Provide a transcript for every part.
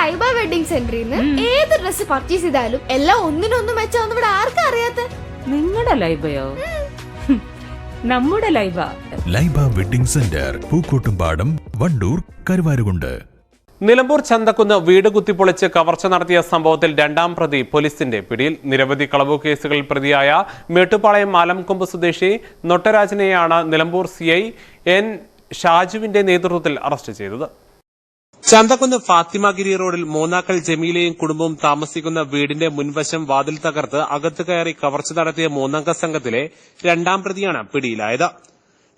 Laiba wedding സെന്ററിൽ നിന്ന് ഏത് ഡ്രസ് പർച്ചേസ് ചെയ്താലും എല്ലാം ഒന്നിനൊന്നും മെച്ചാന്ന് ഇവിടെ ആർക്കും അറിയാത്ത? നിങ്ങളുടെ ലൈബയോ? നമ്മുടെ Laiba. Laiba wedding centre Pookkottumpadam Wandoor Karuvarakundu. Nilambur Chanthakkunnu വീട് കുത്തിപ്പൊളിച്ച് കവർച്ച നടത്തിയ സംഭവത്തിൽ രണ്ടാം പ്രതി പോലീസിന്റെ പിടിയിൽ നിരവധി കളവു കേസുകളിൽ പ്രതിയായ മേട്ടുപാളയം ആലംകൊമ്പ് സ്വദേശി നൊട്ടരാജനെയാണ് നിലമ്പൂർ സി ഐ എൻ ഷാജുവിന്റെ നേതൃത്വത്തിൽ അറസ്റ്റ് ചെയ്തത്. ചന്തക്കുന്ന് ഫാത്തിമഗിരി റോഡിൽ മൂന്നാക്കൽ ജമീലയും കുടുംബവും താമസിക്കുന്ന വീടിന്റെ മുൻവശം വാതിൽ തകർത്ത് അകത്തു കയറി കവർച്ച നടത്തിയ മൂന്നംഗ സംഘത്തിലെ രണ്ടാം പ്രതിയാണ് പിടിയിലായത്.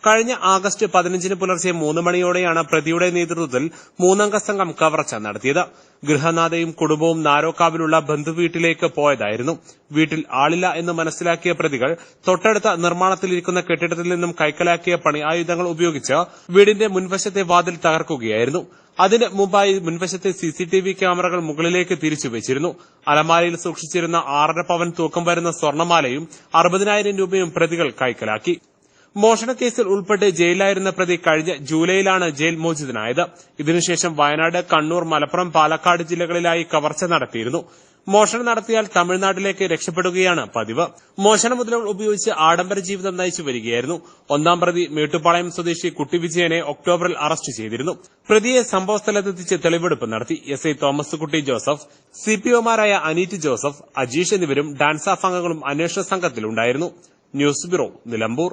കഴിഞ്ഞ ആഗസ്റ്റ് പതിനഞ്ചിന് പുലർച്ചെ മൂന്ന് മണിയോടെയാണ് പ്രതിയുടെ നേതൃത്വത്തിൽ മൂന്നംഗ സംഘം കവർച്ച നടത്തിയത്. ഗൃഹനാഥയും കുടുംബവും നാരോക്കാവിലുള്ള ബന്ധുവീട്ടിലേക്ക് പോയതായിരുന്നു. വീട്ടിൽ ആളില്ല എന്ന് മനസ്സിലാക്കിയ പ്രതികൾ തൊട്ടടുത്ത നിർമ്മാണത്തിലിരിക്കുന്ന കെട്ടിടത്തിൽ നിന്നും കൈക്കലാക്കിയ പണി ആയുധങ്ങൾ ഉപയോഗിച്ച് വീടിന്റെ മുൻവശത്തെ വാതിൽ തകർക്കുകയായിരുന്നു. അതിന് മുമ്പായി മുൻവശത്തെ സിസിടിവി ക്യാമറകൾ മുകളിലേക്ക് തിരിച്ചു വെച്ചിരുന്നു. അലമാരയിൽ സൂക്ഷിച്ചിരുന്ന ആറര പവൻ തൂക്കം വരുന്ന സ്വർണമാലയും അറുപതിനായിരം രൂപയും പ്രതികൾ കൈക്കലാക്കി. മോഷണക്കേസിൽ ഉൾപ്പെട്ട് ജയിലിലായിരുന്ന പ്രതി കഴിഞ്ഞ ജൂലൈയിലാണ് ജയിൽ മോചിതനായത്. ഇതിനുശേഷം വയനാട് കണ്ണൂർ മലപ്പുറം പാലക്കാട് ജില്ലകളിലായി കവർച്ച നടത്തിയിരുന്നു. മോഷണം നടത്തിയാൽ തമിഴ്നാട്ടിലേക്ക് രക്ഷപ്പെടുകയാണ് പതിവ്. മോഷണ മുതലുകൾ ഉപയോഗിച്ച് ആഡംബര ജീവിതം നയിച്ചു വരികയായിരുന്നു. ഒന്നാം പ്രതി മേട്ടുപാളയം സ്വദേശി കുട്ടി വിജയനെ ഒക്ടോബറിൽ അറസ്റ്റ് ചെയ്തിരുന്നു. പ്രതിയെ സംഭവസ്ഥലത്തെത്തിച്ച് തെളിവെടുപ്പ് നടത്തി. S I Thomas Kutty Joseph സിപിഒമാരായ Aneet Joseph Ajeesh എന്നിവരും ഡാൻസ് ഓഫ് അംഗങ്ങളും അന്വേഷണ സംഘത്തിലുണ്ടായിരുന്നു. News bureau Nilambur.